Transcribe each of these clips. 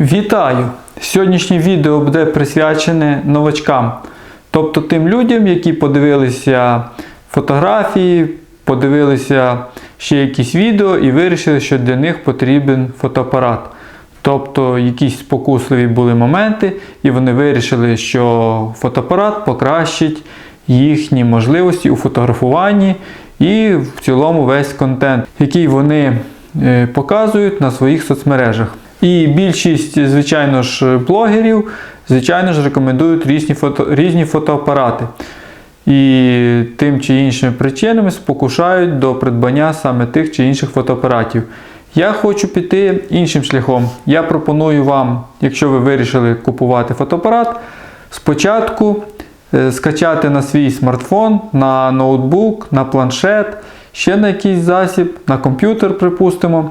Вітаю! Сьогоднішнє відео буде присвячене новачкам, тобто тим людям, які подивилися фотографії, подивилися ще якісь відео і вирішили, що для них потрібен фотоапарат. Тобто якісь спокусливі були моменти, і вони вирішили, що фотоапарат покращить їхні можливості у фотографуванні і в цілому весь контент, який вони е, показують на своїх соцмережах. І більшість, звичайно ж, блогерів, звичайно ж, рекомендують різні, фото, різні фотоапарати. І тим чи іншими причинами спокушають до придбання саме тих чи інших фотоапаратів. Я хочу піти іншим шляхом. Я пропоную вам, якщо ви вирішили купувати фотоапарат, спочатку е, скачати на свій смартфон, на ноутбук, на планшет, ще на якийсь засіб, на комп'ютер, припустимо,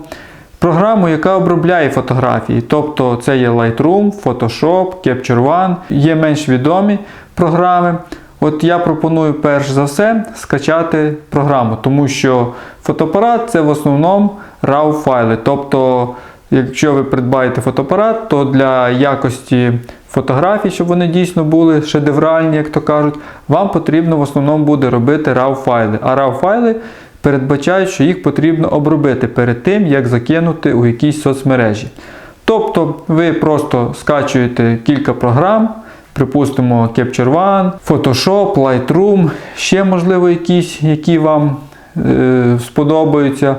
програму, яка обробляє фотографії. Тобто це є Lightroom, Photoshop, Capture One, є менш відомі програми. От я пропоную перш за все скачати програму, тому що фотоапарат це в основному RAW файли. Тобто, якщо ви придбаєте фотоапарат, то для якості фотографій, щоб вони дійсно були шедевральні, як то кажуть, вам потрібно в основному буде робити RAW файли. А RAW файли передбачають, що їх потрібно обробити перед тим, як закинути у якісь соцмережі. Тобто ви просто скачуєте кілька програм. Припустимо, Capture One, Photoshop, Lightroom, ще, можливо, якісь, які вам е, сподобаються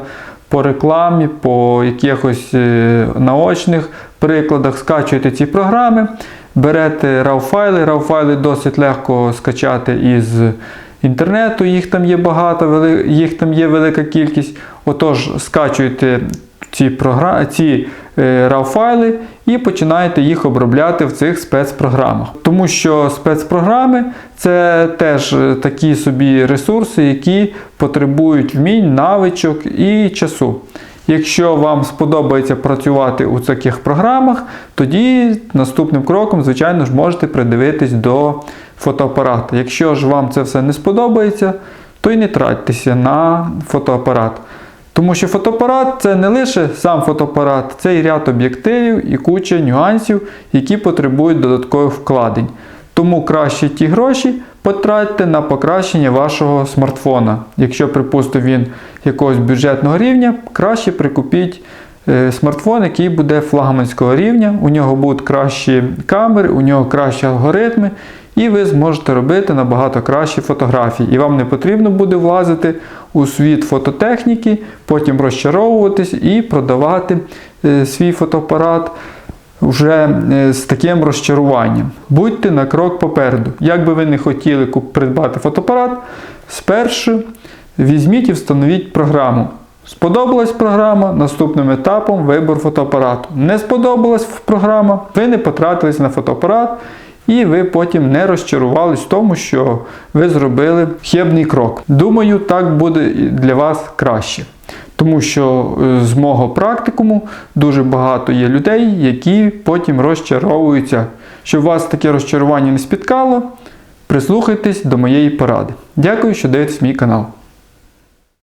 по рекламі, по якихось е, наочних прикладах. Скачуєте ці програми, берете RAW файли. RAW файли досить легко скачати із інтернету, їх там є багато, їх там є велика кількість. Отож, скачуєте ці, програ... ці е, RAW файли і починаєте їх обробляти в цих спецпрограмах. Тому що спецпрограми це теж е, такі собі ресурси, які потребують вмінь, навичок і часу. Якщо вам сподобається працювати у таких програмах, тоді наступним кроком, звичайно ж, можете придивитись до фотоапарата. Якщо ж вам це все не сподобається, то й не тратьтеся на фотоапарат. Тому що фотоапарат це не лише сам фотоапарат, це і ряд об'єктивів і куча нюансів, які потребують додаткових вкладень. Тому краще ті гроші потратьте на покращення вашого смартфона. Якщо, припустимо, він якогось бюджетного рівня, краще прикупіть е, смартфон, який буде флагманського рівня, у нього будуть кращі камери, у нього кращі алгоритми, і ви зможете робити набагато кращі фотографії. І вам не потрібно буде влазити у світ фототехніки, потім розчаровуватись і продавати е, свій фотоапарат вже е, з таким розчаруванням. Будьте на крок попереду. Як би ви не хотіли придбати фотоапарат, спершу візьміть і встановіть програму. Сподобалась програма, наступним етапом вибор фотоапарату. Не сподобалась програма, ви не потратились на фотоапарат, і ви потім не розчарувались в тому, що ви зробили хибний крок. Думаю, так буде для вас краще. Тому що е, з мого практикуму дуже багато є людей, які потім розчаровуються. Щоб вас таке розчарування не спіткало, прислухайтесь до моєї поради. Дякую, що дивитесь мій канал.